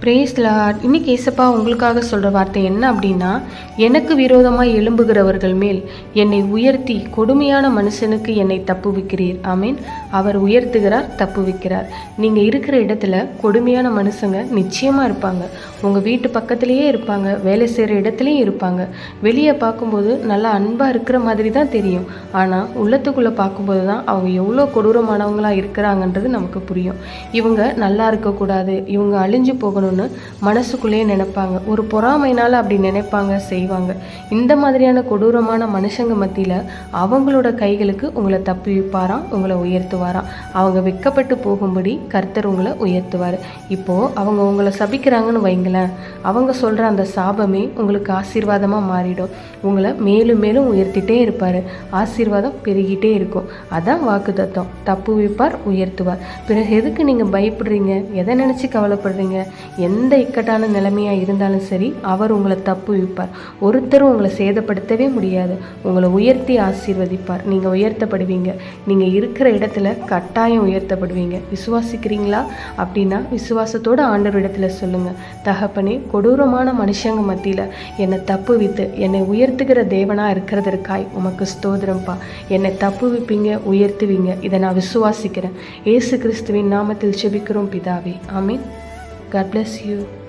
Brace Lord இன்னைக்கு ஏசப்பா உங்களுக்காக சொல்கிற வார்த்தை என்ன அப்படின்னா எனக்கு விரோதமாக எழும்புகிறவர்கள் மேல் என்னை உயர்த்தி கொடுமையான மனுஷனுக்கு என்னை தப்புவிக்கிறீர் ஆமீன் அவர் உயர்த்துகிறார் தப்புவிக்கிறார் நீங்கள் இருக்கிற இடத்துல கொடுமையான மனுஷங்க நிச்சயமாக இருப்பாங்க. உங்கள் வீட்டு பக்கத்துலேயே இருப்பாங்க வேலை செய்கிற இடத்துலையும் இருப்பாங்க. வெளியே பார்க்கும்போது நல்லா அன்பாக இருக்கிற மாதிரி தான் தெரியும். ஆனால் உள்ளத்துக்குள்ளே பார்க்கும்போது தான் அவங்க எவ்வளோ கொடூரமானவங்களாக இருக்கிறாங்கன்றது நமக்கு புரியும். இவங்க நல்லா இருக்கக்கூடாது இவங்க அழிஞ்சு போகணும் போகணும்னு மனசுக்குள்ளேயே நினைப்பாங்க. ஒரு பொறாமைனால அப்படி நினைப்பாங்க செய்வாங்க. இந்த மாதிரியான கொடூரமான மனுஷங்க மத்தியில் அவங்களோட கைகளுக்கு உங்களை தப்பி வைப்பாராம் உங்களை உயர்த்துவாராம். அவங்க வெக்கப்பட்டு போகும்படி கர்த்தர் உங்களை உயர்த்துவார். இப்போது அவங்க உங்களை சபிக்கிறாங்கன்னு வைங்களேன் அவங்க சொல்கிற அந்த சாபமே உங்களுக்கு ஆசீர்வாதமாக மாறிடும். உங்களை மேலும் மேலும் உயர்த்திட்டே இருப்பார். ஆசீர்வாதம் பெருகிட்டே இருக்கும். அதான் வாக்கு தத்துவம் தப்பு வைப்பார் உயர்த்துவார். பிறகு எதுக்கு நீங்கள் பயப்படுறீங்க? எதை நினச்சி கவலைப்படுறீங்க? எந்த இக்கட்டான நிலைமையாக இருந்தாலும் சரி அவர் உங்களை தப்பு வைப்பார். ஒருத்தரும் உங்களை சேதப்படுத்தவே முடியாது. உங்களை உயர்த்தி ஆசீர்வதிப்பார். நீங்கள் உயர்த்தப்படுவீங்க. நீங்கள் இருக்கிற இடத்துல கட்டாயம் உயர்த்தப்படுவீங்க. விசுவாசிக்கிறீங்களா? அப்படின்னா விசுவாசத்தோடு ஆண்டவர் இடத்துல சொல்லுங்கள் தகப்பனே கொடூரமான மனுஷங்க மத்தியில் என்னை தப்பு வித்து என்னை உயர்த்துகிற தேவனாக இருக்கிறதற்காய் உமக்கு ஸ்தோதிரம்ப்பா என்னை தப்பு விப்பீங்க உயர்த்துவீங்க. இதை நான் விசுவாசிக்கிறேன். ஏசு கிறிஸ்துவின் நாமத்தில் செபிக்கிறோம் பிதாவே. ஆமீன். God bless you.